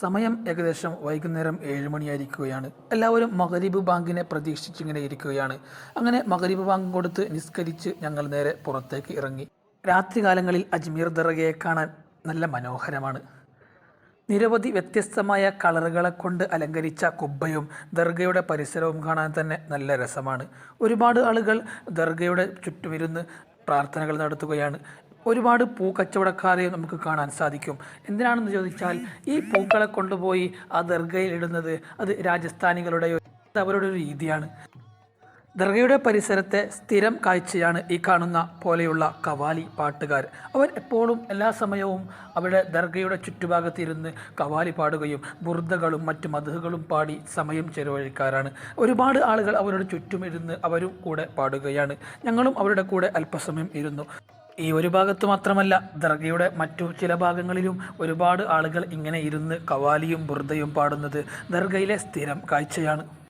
സമയം ഏകദേശം വൈകുന്നേരം ഏഴ് മണിയായിരിക്കുകയാണ്. എല്ലാവരും മകരീബ് ബാങ്കിനെ പ്രതീക്ഷിച്ചിങ്ങനെ ഇരിക്കുകയാണ്. അങ്ങനെ മകരീബ് ബാങ്ക് കൊടുത്ത് നിസ്കരിച്ച് ഞങ്ങൾ നേരെ പുറത്തേക്ക് ഇറങ്ങി. രാത്രികാലങ്ങളിൽ അജ്മീർ ദർഗയെ കാണാൻ നല്ല മനോഹരമാണ്. നിരവധി വ്യത്യസ്തമായ കളറുകളെ കൊണ്ട് അലങ്കരിച്ച കുബ്ബയും ദർഗയുടെ പരിസരവും കാണാൻ തന്നെ നല്ല രസമാണ്. ഒരുപാട് ആളുകൾ ദർഗയുടെ ചുറ്റുമിരുന്ന് പ്രാർത്ഥനകൾ നടത്തുകയാണ്. ഒരുപാട് പൂ കച്ചവടക്കാരെ നമുക്ക് കാണാൻ സാധിക്കും. എന്തിനാണെന്ന് ചോദിച്ചാൽ ഈ പൂക്കളെ കൊണ്ടുപോയി ആ ദർഗയിൽ ഇടുന്നത് അത് രാജസ്ഥാനികളുടെ അവരുടെ ഒരു രീതിയാണ്. ദർഗയുടെ പരിസരത്തെ സ്ഥിരം കാഴ്ചയാണ് ഈ കാണുന്ന പോലെയുള്ള കവാലി പാട്ടുകാർ. അവർ എപ്പോഴും എല്ലാ സമയവും അവിടെ ദർഗയുടെ ചുറ്റുഭാഗത്തിരുന്ന് കവാലി പാടുകയും ബുർദകളും മറ്റു മധുകളും പാടി സമയം ചെലവഴിക്കാറാണ്. ഒരുപാട് ആളുകൾ അവരുടെ ചുറ്റുമിരുന്ന് അവരും കൂടെ പാടുകയാണ്. ഞങ്ങളും അവരുടെ കൂടെ അല്പസമയം ഇരുന്നു. ഈ ഒരു ഭാഗത്ത് മാത്രമല്ല ദർഗയുടെ മറ്റു ചില ഭാഗങ്ങളിലും ഒരുപാട് ആളുകൾ ഇങ്ങനെ ഇരുന്ന് കവാലിയും ബുർദയും പാടുന്നത് ദർഗയിലെ സ്ഥിരം കാഴ്ചയാണ്.